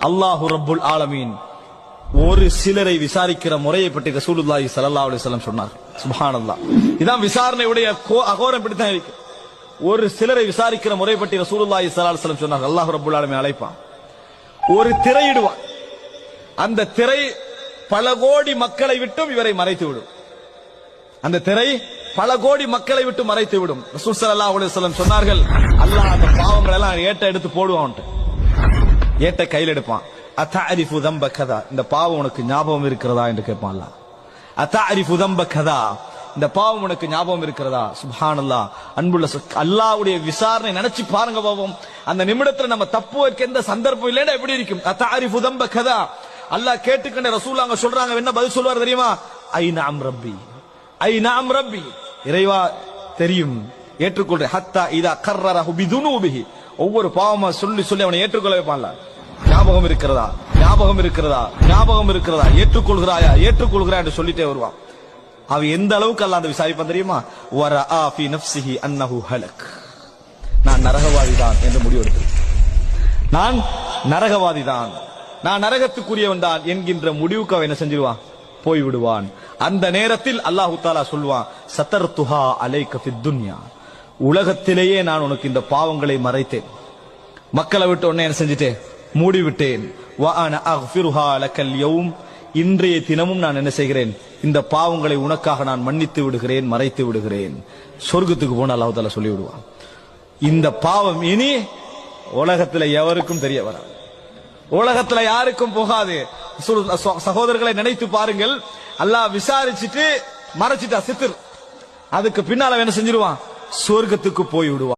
அல்லாஹு ரப்புல் ஆலமீன் ஒரு சிலரை விசாரிக்கிற முறையை பற்றி ரசூலுல்லாஹி சல்லா அலைஹி சொன்னார். சுப்ஹானல்லாஹ். இதான் விசாரணையுடைய கோ- அகோரம் இப்படித்தான் இருக்கு. ஒரு சிலரை விசாரிக்கிற முறை பற்றி ரசூலுல்லாஹி சல்லா அலைஹி சொன்னார். அல்லாஹ் ரப்புல் ஆலமீன் அழைப்பான். ஒரு திரையிடுவான். அந்த திரை பல கோடி மக்களை விட்டும் இவரை மறைத்து விடும். அந்த திரை பல கோடி மக்களை விட்டு மறைத்து விடும். ரசூல் ஸல்லல்லாஹு அலைஹி சொன்னார்கள் அல்லாஹ் அந்த பாவங்களெல்லாம் எல்லாம் ஏட்ட எடுத்து போடுவான்ட்டு. ஏட்ட கையில் எடுப்பான். அத்தஅரிஃபு தம்ப கதா? இந்த பாவம் உனக்கு ஞாபகம் இருக்கிறதா என்று கேட்பான்ல அத்தா அரிஃபு தம்ப கதா? இந்த பாவம் உனக்கு ஞாபகம் இருக்கிறதா? சுப்ஹானல்லாஹ். அன்புள்ள அல்லாவுடைய விசாரணை நினைச்சு பாருங்க பாவம். அந்த நிமிடத்துல நம்ம தப்பு வைக்க எந்த சந்தர்ப்பம் இல்லைன்னா எப்படி இருக்கும்? அத்தஅரிஃபு தம்ப கதா? அல்லாஹ் கேட்டுக்கண்ட ரசூல் அங்க சொல்றாங்க. என்ன பதில் சொல்வார் தெரியுமா? ஐ நாம் ரப்பி. ஐ நாம் ரப்பி. இறைவா தெரியும். ஏற்றுக்கொள்றேன். ஹத்தா இதா கர்ரரஹு பிதுனூபிஹி. ஒவ்வொரு பாவமா சொல்லி சொல்லி அவனை ஏற்றுக்கொள்ள வைப்பான்ல. ஞாபகம் இருக்கிறதா? ஞாபகம் இருக்கிறதா? ஞாபகம் இருக்கிறதா? ஏற்றுக்கொள்கிறாயா? ஏற்றுக்கொள்கிறா என்று சொல்லிட்டே வருவான். அவன் எந்த அளவுக்கு அல்ல அந்த விசாரிப்பான் தெரியுமா? வர ஃபி நப்சிஹி அன்னஹு ஹலக். நான் நரகவாதி தான் என்று முடிவெடுத்து நான் நரகவாதி தான் நான் நரகத்துக்குரியவன் தான் என்கின்ற முடிவுக்கு அவன் என்ன செஞ்சிருவான்? போய் விடுவான் அந்த நேரத்தில் அல்லாஹு தாலா சொல்வான் சத்தர் துஹா அலை கஃபி துன்யா. உலகத்திலேயே நான் உனக்கு இந்த பாவங்களை மறைத்தேன். மக்களை விட்டு உடனே என்ன செஞ்சுட்டேன்? மூடி விட்டேன் இன்றைய தினமும் நான் என்ன செய்கிறேன்? இந்த பாவங்களை உனக்காக நான் மன்னித்து விடுகிறேன் மறைத்து விடுகிறேன். சொர்க்கத்துக்கு போன அல்லாஹ் சொல்லி விடுவான் இந்த பாவம் இனி உலகத்துல எவருக்கும் தெரிய வராது. உலகத்துல யாருக்கும் போகாது. சகோதரர்களை நினைத்து பாருங்கள். அல்லாஹ் விசாரிச்சுட்டு மறைச்சிட்டா சித்திர் அதுக்கு பின்னால என்ன செஞ்சிருவான்? சொர்க்கத்துக்கு போய் விடுவார்